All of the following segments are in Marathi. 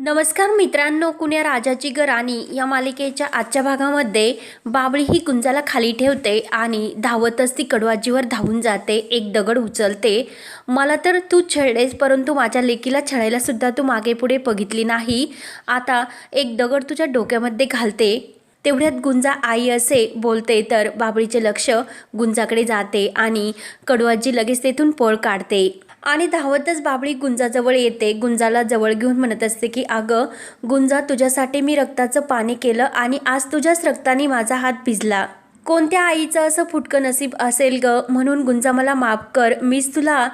नमस्कार मित्रांनो कुण्या राजाची ग राणी या मालिकेच्या आजच्या भागामध्ये बाबळी ही कुंजाला खाली ठेवते आणि धावतच ती कडवाजीवर धावून जाते एक दगड उचलते. मला तर तू छळलेस परंतु माझ्या लेकीला छळायला सुद्धा तू मागे पुढे बघितली नाही. आता एक दगड तुझ्या डोक्यामध्ये घालते. तेवढ्यात गुंजा आई असे बोलते तर बाबळीचे लक्ष गुंजाकडे जाते आणि कडवाजी लगेच तेथून पळ काढते. आणि धावतच बाबळी गुंजाजवळ येते. गुंजाला जवळ घेऊन म्हणत असते की अगं गुंजा तुझ्यासाठी मी रक्ताचं पाणी केलं आणि आज तुझ्याच रक्ताने माझा हात भिजला. कोणत्या आईचं असं फुटकं नसीब असेल ग? म्हणून गुंजा मला माफ कर. मीच तुला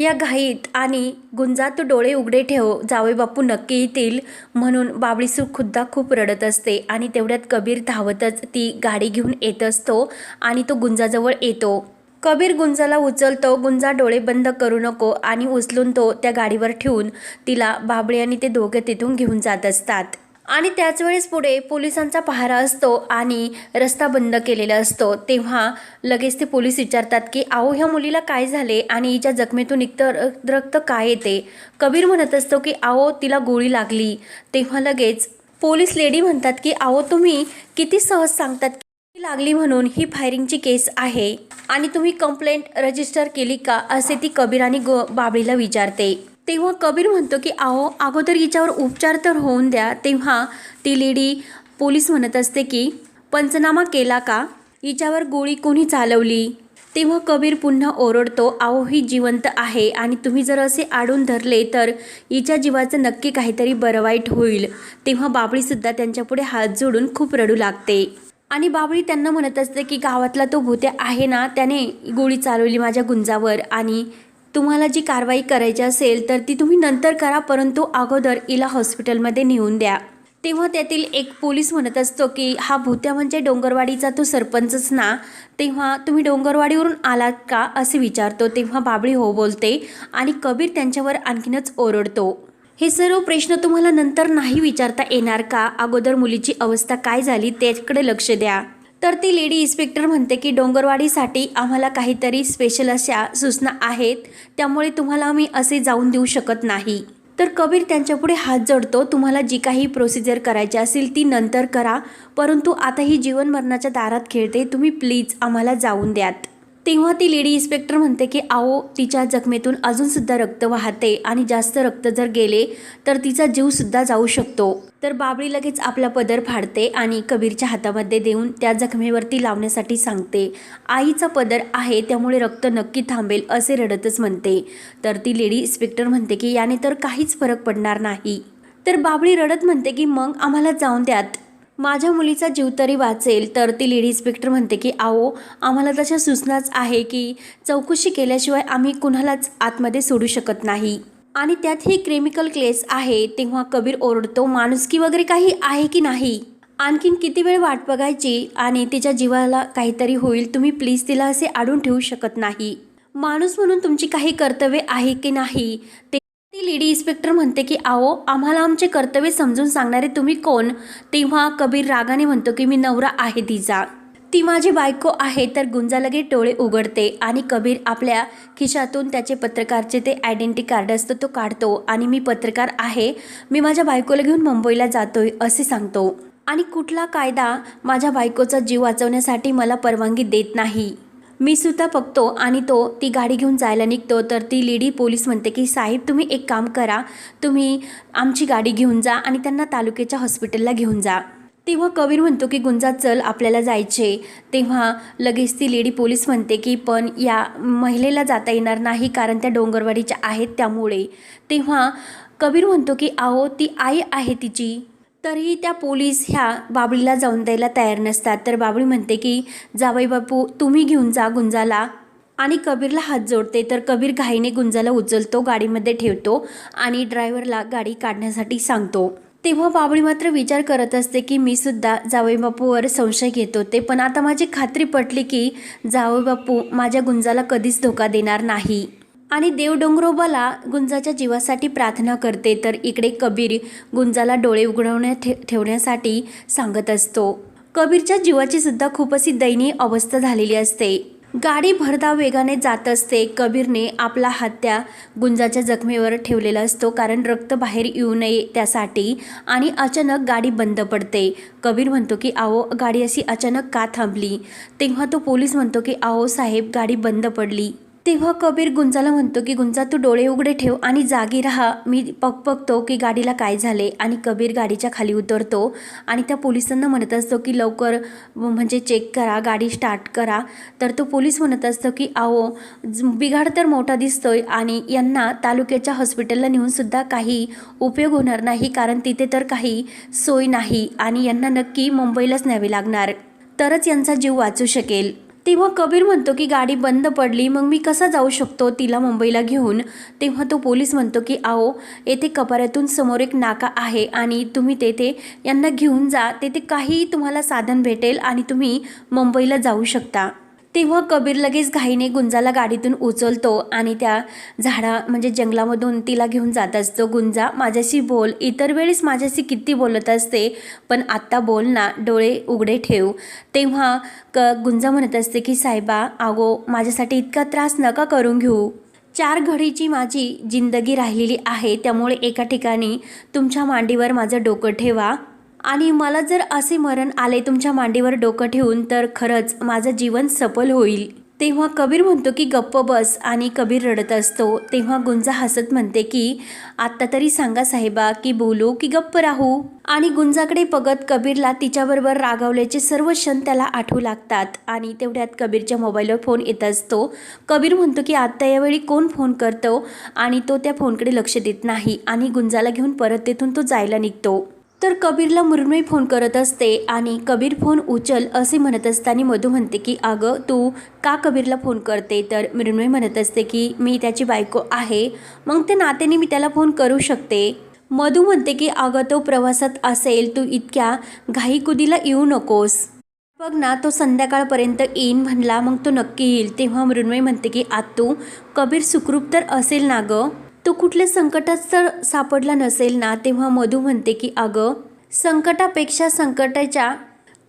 या घाईत आणि गुंजा तू डोळे उघडे ठेव. जावे बापू नक्की येतील. म्हणून बाबळी खुद्दा खूप रडत असते आणि तेवढ्यात कबीर धावतच ती गाडी घेऊन येत असतो आणि तो गुंजाजवळ येतो. कबीर गुंजाला उचलतो गुंजा डोळे बंद करू नको आणि उचलून तो त्या गाडीवर ठेवून तिला बाबळी आणि ते दोघे तिथून घेऊन जात असतात. आणि त्याच वेळेस पुढे पोलिसांचा पहारा असतो आणि रस्ता बंद केलेला असतो. तेव्हा लगेच ते पोलीस विचारतात की आहो ह्या मुलीला काय झाले आणि हिच्या जखमेतून निघतं रक्त काय येते? कबीर म्हणत असतो की आहो तिला गोळी लागली. तेव्हा लगेच पोलीस लेडी म्हणतात की आहो तुम्ही किती सहज सांगतात लागली म्हणून ही फायरिंगची केस आहे. आणि तुम्ही कंप्लेंट रजिस्टर केली का? असे ती कबीर आणि गो बाबळीला विचारते. तेव्हा कबीर म्हणतो की आहो अगोदर हिच्यावर उपचार तर होऊन द्या. तेव्हा ती लेडी पोलीस म्हणत असते की पंचनामा केला का? हिच्यावर गोळी कोणी चालवली? तेव्हा कबीर पुन्हा ओरडतो आहो ही जिवंत आहे आणि तुम्ही जर असे आडून धरले तर हिच्या जीवाचं नक्की काहीतरी बरं वाईट होईल. तेव्हा बाबळीसुद्धा त्यांच्यापुढे हात जोडून खूप रडू लागते. आणि बाबळी त्यांना म्हणत असते की गावातला तो भूते आहे ना त्याने गोळी चालवली माझ्या गुंजावर आणि तुम्हाला जी कारवाई करायची असेल तर ती तुम्ही नंतर करा परंतु अगोदर इला हॉस्पिटलमध्ये नेऊन द्या. तेव्हा त्यातील एक पोलीस म्हणत असतो की हा भूत्या म्हणजे डोंगरवाडीचा तो सरपंचच ना तेव्हा तुम्ही डोंगरवाडीवरून आलात का? असे विचारतो. तेव्हा बाबळी हो बोलते आणि कबीर त्यांच्यावर आणखीनच ओरडतो. हे सर्व प्रश्न तुम्हाला नंतर नाही विचारता येणार का? अगोदर मुलीची अवस्था काय झाली त्याकडे लक्ष द्या. तर ती लेडी इन्स्पेक्टर म्हणते की डोंगरवाडीसाठी आम्हाला काहीतरी स्पेशल अशा सूचना आहेत. त्यामुळे तुम्हाला आम्ही असे जाऊन देऊ शकत नाही. तर कबीर त्यांच्यापुढे हात जोडतो तुम्हाला जी काही प्रोसिजर करायची असेल ती नंतर करा. परंतु आता ही जीवन मरणाच्या दारात खेळते. तुम्ही प्लीज आम्हाला जाऊन द्यात. तेव्हा ती लेडी इन्स्पेक्टर म्हणते की आओ तिच्या जखमेतून अजूनसुद्धा रक्त वाहते आणि जास्त रक्त जर गेले तर तिचा जीवसुद्धा जाऊ शकतो. तर बाबळी लगेच आपला पदर फाडते आणि कबीरच्या हातामध्ये देऊन त्या जखमेवरती लावण्यासाठी सांगते आईचा पदर आहे त्यामुळे रक्त नक्की थांबेल असे रडतच म्हणते. तर ती लेडी इन्स्पेक्टर म्हणते की याने तर काहीच फरक पडणार नाही. तर बाबळी रडत म्हणते की मग आम्हाला जाऊन द्यात. माझ्या मुलीचा जीव तरी वाचेल तर ती लेडी इन्स्पेक्टर म्हणते की आओ आम्हाला तशा सूचनाच आहे की चौकशी केल्याशिवाय आम्ही कुणालाच आतमध्ये सोडू शकत नाही. आणि त्यात ही क्रेमिकल क्लेस आहे तेव्हा कबीर ओरडतो माणुसकी वगैरे काही आहे की नाही? आणखीन किती वेळ वाट बघायची? आणि तिच्या जीवाला काहीतरी होईल तुम्ही प्लीज तिला असे आडून ठेवू शकत नाही. माणूस म्हणून तुमची काही कर्तव्य आहे की नाही ते ती लेडी इन्स्पेक्टर म्हणते की आओ आम्हाला आमचे कर्तव्य समजून सांगणारे तुम्ही कोण? तेव्हा कबीर रागाने म्हणतो की मी नवरा आहे तिचा. ती माझी बायको आहे तर गुंजा लगे उघडते आणि कबीर आपल्या खिशातून त्याचे पत्रकारचे ते आयडेंटिटी कार्ड असतं तो काढतो आणि मी पत्रकार आहे मी माझ्या बायकोला घेऊन मुंबईला जातोय असे सांगतो. आणि कुठला कायदा माझ्या बायकोचा जीव वाचवण्यासाठी मला परवानगी देत नाही. मी सुद्धा बघतो आणि तो ती गाडी घेऊन जायला निघतो तर ती लेडी पोलीस म्हणते की साहेब तुम्ही एक काम करा. तुम्ही आमची गाडी घेऊन जा आणि त्यांना तालुक्याच्या हॉस्पिटलला घेऊन जा. तेव्हा कबीर म्हणतो की गुंजा चल आपल्याला जायचे. तेव्हा लगेच ती लेडी पोलीस म्हणते की पण या महिलेला जाता येणार नाही कारण त्या डोंगरवाडीच्या आहेत त्यामुळे. तेव्हा कबीर म्हणतो की आहो ती आई आहे तिची. तरीही त्या पोलीस ह्या बाबळीला जाऊन द्यायला तयार नसतात. तर बाबळी म्हणते की जावई बापू तुम्ही घेऊन जा गुंजाला. आणि कबीरला हात जोडते. तर कबीर घाईने गुंजाला उचलतो गाडीमध्ये ठेवतो आणि ड्रायव्हरला गाडी काढण्यासाठी सांगतो. तेव्हा बाबळी मात्र विचार करत असते की मी सुद्धा जावई बापूवर संशय घेत होते पण आता माझी खात्री पटली की जावई बापू माझ्या गुंजाला कधीच धोका देणार नाही. आणि देव डोंगरोबाला गुंजाच्या जीवासाठी प्रार्थना करते तर इकडे कबीर गुंजाला डोळे उघडवण्या ठे ठेवण्यासाठी सांगत असतो. कबीरच्या जीवाची सुद्धा खूप अशी दयनीय अवस्था झालेली असते. गाडी भरधाव वेगाने जात असते. कबीरने आपला हात त्या गुंजाच्या जखमेवर ठेवलेला असतो कारण रक्त बाहेर येऊ नये त्यासाठी आणि अचानक गाडी बंद पडते. कबीर म्हणतो की आहो गाडी अशी अचानक का थांबली? तेव्हा तो पोलीस म्हणतो की आहो साहेब गाडी बंद पडली. तेव्हा कबीर गुंजाला म्हणतो की गुंजा तू डोळे उघडे ठेव आणि जागी राहा. मी पग बघतो की गाडीला काय झाले. आणि कबीर गाडीच्या खाली उतरतो आणि त्या पोलिसांना म्हणत असतो की लवकर म्हणजे चेक करा गाडी स्टार्ट करा. तर तो पोलीस म्हणत असतो की आहो बिघाड तर मोठा दिसतोय आणि यांना तालुक्याच्या हॉस्पिटलला नेऊनसुद्धा काही उपयोग होणार नाही कारण तिथे तर काही सोय नाही आणि यांना नक्की मुंबईलाच न्यावे लागणार. तरच यांचा जीव वाचू शकेल. तेव्हा कबीर म्हणतो की गाडी बंद पडली मग मी कसा जाऊ शकतो तिला मुंबईला घेऊन? तेव्हा तो पोलीस म्हणतो की आओ येथे कपाऱ्यातून समोर एक नाका आहे आणि तुम्ही तेथे यांना घेऊन जा. तेथे काहीही तुम्हाला साधन भेटेल आणि तुम्ही मुंबईला जाऊ शकता. तेव्हा कबीर लगेच घाईने गुंजाला गाडीतून उचलतो आणि त्या झाडा म्हणजे जंगलामधून तिला घेऊन जात असतो. गुंजा माझ्याशी बोल. इतर वेळेस माझ्याशी किती बोलत असते पण आत्ता बोल ना डोळे उघडे ठेव. तेव्हा क गुंजा म्हणत असते की साहेबा आगो माझ्यासाठी इतका त्रास नका करून घेऊ. चार घडीची माझी जिंदगी राहिलेली आहे त्यामुळे एका ठिकाणी तुमच्या मांडीवर माझं डोकं ठेवा. आणि मला जर असे मरण आले तुमच्या मांडीवर डोकं ठेवून तर खरंच माझं जीवन सफल होईल. तेव्हा कबीर म्हणतो की गप्प बस आणि कबीर रडत असतो. तेव्हा गुंजा हसत म्हणते की आत्ता तरी सांगा साहेबा की बोलू की गप्प राहू? आणि गुंजाकडे बघत कबीरला तिच्याबरोबर रागावल्याचे सर्व क्षण त्याला आठवू लागतात. आणि तेवढ्यात कबीरच्या मोबाईलवर फोन येत असतो. कबीर म्हणतो की आत्ता यावेळी कोण फोन करतो? आणि तो त्या फोनकडे लक्ष देत नाही आणि गुंजाला घेऊन परत तेथून तो जायला निघतो. तर कबीरला मृण्मय फोन करत असते आणि कबीर फोन उचल असे म्हणत असताना मधू म्हणते की अगं तू का कबीरला फोन करते? तर मृण्मयी म्हणत असते की मी त्याची बायको आहे मग त्या नात्याने मी त्याला फोन करू शकते. मधू म्हणते की अगं तो प्रवासात असेल तू इतक्या घाईकुदीला येऊ नकोस. बघ ना तो संध्याकाळपर्यंत येईन म्हणला मग तो नक्की येईल. तेव्हा मृण्मयी म्हणते की आत्तू कबीर सुखरूप तर असेल ना गं? तो कुठल्या संकटात तर सापडला नसेल ना तेव्हा मधू म्हणते की अगं संकटापेक्षा संकटाच्या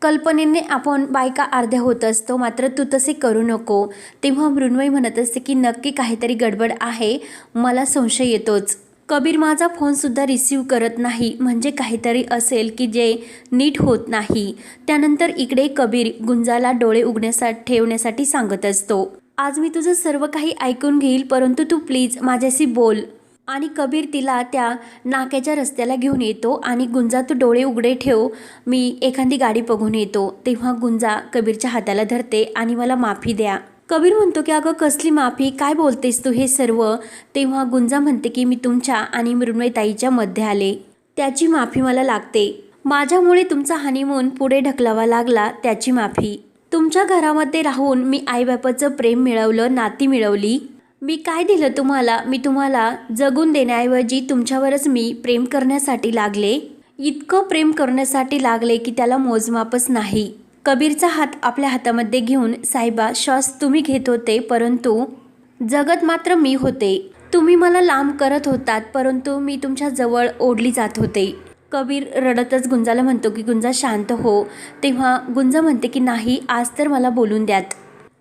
कल्पनेने आपण बायका अर्ध्या होत असतो मात्र तू तसे करू नको. तेव्हा मृण्मयी म्हणत असते की नक्की काहीतरी गडबड आहे मला संशय येतोच. कबीर माझा फोनसुद्धा रिसीव करत नाही म्हणजे काहीतरी असेल की जे नीट होत नाही. त्यानंतर इकडे कबीर गुंजाला डोळे उघण्यासाठी ठेवण्यासाठी सांगत असतो. आज मी तुझं सर्व काही ऐकून घेईल परंतु तू प्लीज माझ्याशी बोल. आणि कबीर तिला त्या नाक्याच्या रस्त्याला घेऊन येतो आणि गुंजा तू डोळे उघडे ठेव. मी एखादी गाडी बघून येतो. तेव्हा गुंजा कबीरच्या हाताला धरते आणि मला माफी द्या. कबीर म्हणतो की अगं कसली माफी? काय बोलतेस तू हे सर्व? तेव्हा गुंजा म्हणते की मी तुमच्या आणि मृण्मयताईच्या मध्ये आले. त्याची माफी मला लागते. माझ्यामुळे तुमचा हनीमून पुढे ढकलावा लागला त्याची माफी. तुमच्या घरामध्ये राहून मी आईबापाचं प्रेम मिळवलं नाती मिळवली. मी काय दिलं तुम्हाला? मी तुम्हाला जगून देण्याऐवजी तुमच्यावरच मी प्रेम करण्यासाठी लागले. इतकं प्रेम करण्यासाठी लागले की त्याला मोजमापच नाही. कबीरचा हात आपल्या हातामध्ये घेऊन साहेबा श्वास तुम्ही घेत होते परंतु जगत मात्र मी होते. तुम्ही मला लांब करत होतात परंतु मी तुमच्या जवळ ओढली जात होते. कबीर रडतच गुंजाला म्हणतो की गुंजा शांत हो. तेव्हा गुंजा म्हणते की नाही आज तर मला बोलून द्यात.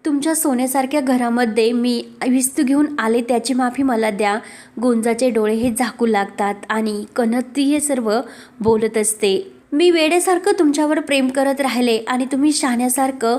तुमच्या सोन्यासारख्या घरामध्ये मी विस्तू घेऊन आले त्याची माफी मला द्या. गुंजाचे डोळे हे झाकू लागतात आणि कनत्ती हे सर्व बोलत असते. मी वेडेसारखं तुमच्यावर प्रेम करत राहिले आणि तुम्ही शहाण्यासारखं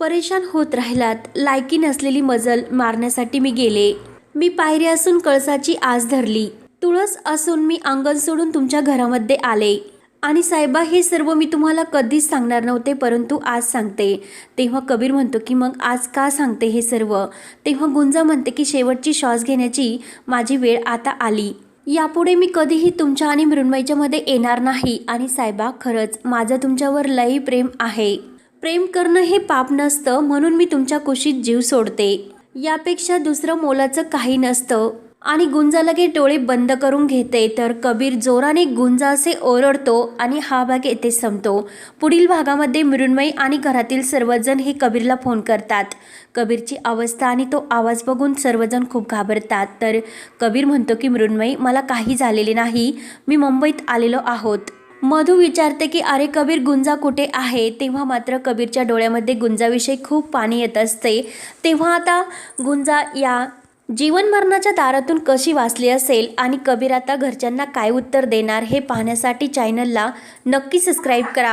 परेशान होत राहिलात. लायकी नसलेली मजल मारण्यासाठी मी गेले. मी पायरी असून कळसाची आस धरली. तुळस असून मी अंगण सोडून तुमच्या घरामध्ये आले. आणि साहेबा हे सर्व मी तुम्हाला कधीच सांगणार नव्हते परंतु आज सांगते. तेव्हा कबीर म्हणतो की मग आज का सांगते हे सर्व? तेव्हा गुंजा म्हणते की शेवटची श्वास घेण्याची माझी वेळ आता आली. यापुढे मी कधीही तुमच्या आणि मृण्मयच्यामध्ये येणार नाही. आणि साहेबा खरंच माझं तुमच्यावर लई प्रेम आहे. प्रेम करणं हे पाप नसतं म्हणून मी तुमच्या कुशीत जीव सोडते. यापेक्षा दुसरं मोलाचं काही नसतं. आणि गुंजा लगे डोळे बंद करून घेते तर कबीर जोराने गुंजा असे ओरडतो आणि हा भाग येथे संपतो. पुढील भागामध्ये मृण्मयी आणि घरातील सर्वजण हे कबीरला फोन करतात. कबीरची अवस्था आणि तो आवाज बघून सर्वजण खूप घाबरतात. तर कबीर म्हणतो की मृण्मयी मला काही झालेले नाही. मी मुंबईत आलेलो आहोत. मधू विचारते की अरे कबीर गुंजा कुठे आहे? तेव्हा मात्र कबीरच्या डोळ्यामध्ये गुंजाविषयी खूप पाणी येत असते. तेव्हा आता गुंजा या जीवन मरणाच्या दारातून कशी वाचली असेल आणि कबीर आता घरच्यांना काय उत्तर देणार हे पाहण्यासाठी चॅनलला नक्की सबस्क्राईब करा.